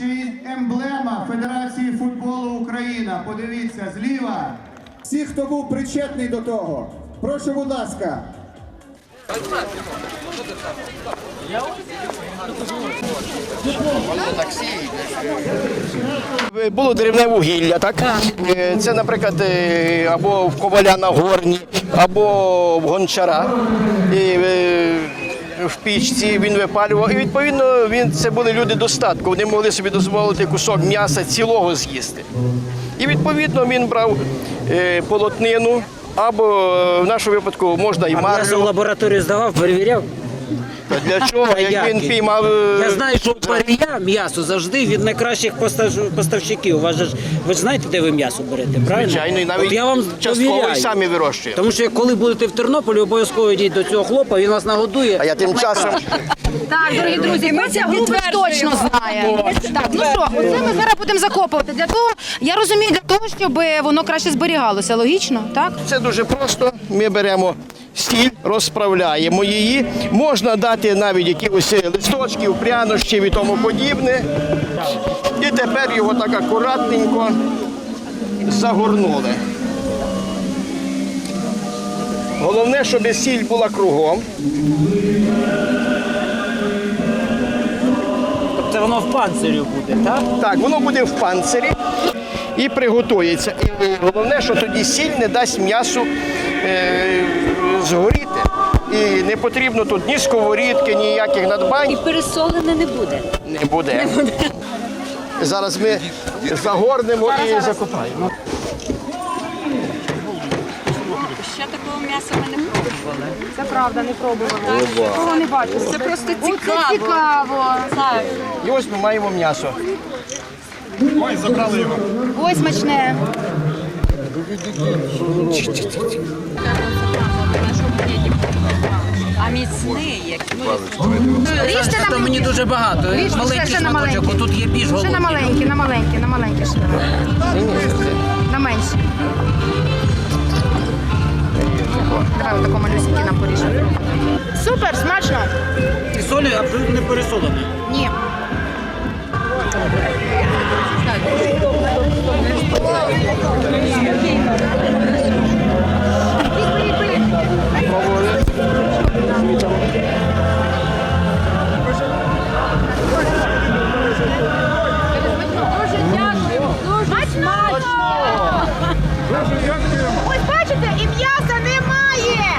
ще й емблема Федерації футболу Україна. Подивіться зліва. Всі, хто був причетний до того, прошу, будь ласка. Було деревне вугілля, так? Е, Це, наприклад, е, або в коваля на горні, або в гончара. І, е, в пічці він випалював. І відповідно він це були люди достатку. Вони могли собі дозволити кусок м'яса цілого з'їсти. І відповідно він брав е, полотнину, або е, в нашому випадку можна і А м'ясо в лабораторію здавав, перевіряв. Та Для чого? Як як? він піймав. е, Я знаю, що у Парія м'ясо завжди від найкращих постав- поставщиків. У вас же ж ви ж знаєте, де ви м'ясо берете, правильно? Звичайно, і навіть От я вам частково і самі вирощуємо. Тому що коли будете в Тернополі, обов'язково йдіть до цього хлопа, він вас нагодує. А я тим часом. Так, дорогі друзі, ми ця група точно знає. Так, ну що, оце ми зараз будемо закопувати. Для того, я розумію, для того, щоб воно краще зберігалося. Логічно, так? Це дуже просто. Ми беремо сіль, розправляємо її. Можна дати навіть якихось листочків, прянощів і тому подібне. І тепер його так акуратненько загорнули. Головне, щоб сіль була кругом. Тобто воно в панцирю буде, так? Так, воно буде в панцирі і приготується. І головне, що тоді сіль не дасть м'ясу е, згоріти. І не потрібно тут ні сковорідки, ніяких надбань І пересолене не буде. не буде. Зараз ми загорнемо і закопаємо. Ще такого м'яса ми не пробували. Це правда, не пробували. Такого не бачу. Це просто Це цікаво. цікаво. І ось ми маємо м'ясо. Ой, забрали його. Ой, смачне. А міцний як. Ріжте То на мені дуже багато. Ріжте Маленький ще на шматочок, маленький. тут є більш Ще на голодний. маленькі, на маленькі, на маленькі ще. На менші. Давай отако малюсенький нам поріжемо. Супер, смачно. І солі абсолютно не пересолене. Ні. Ось бачите, і м'яса немає.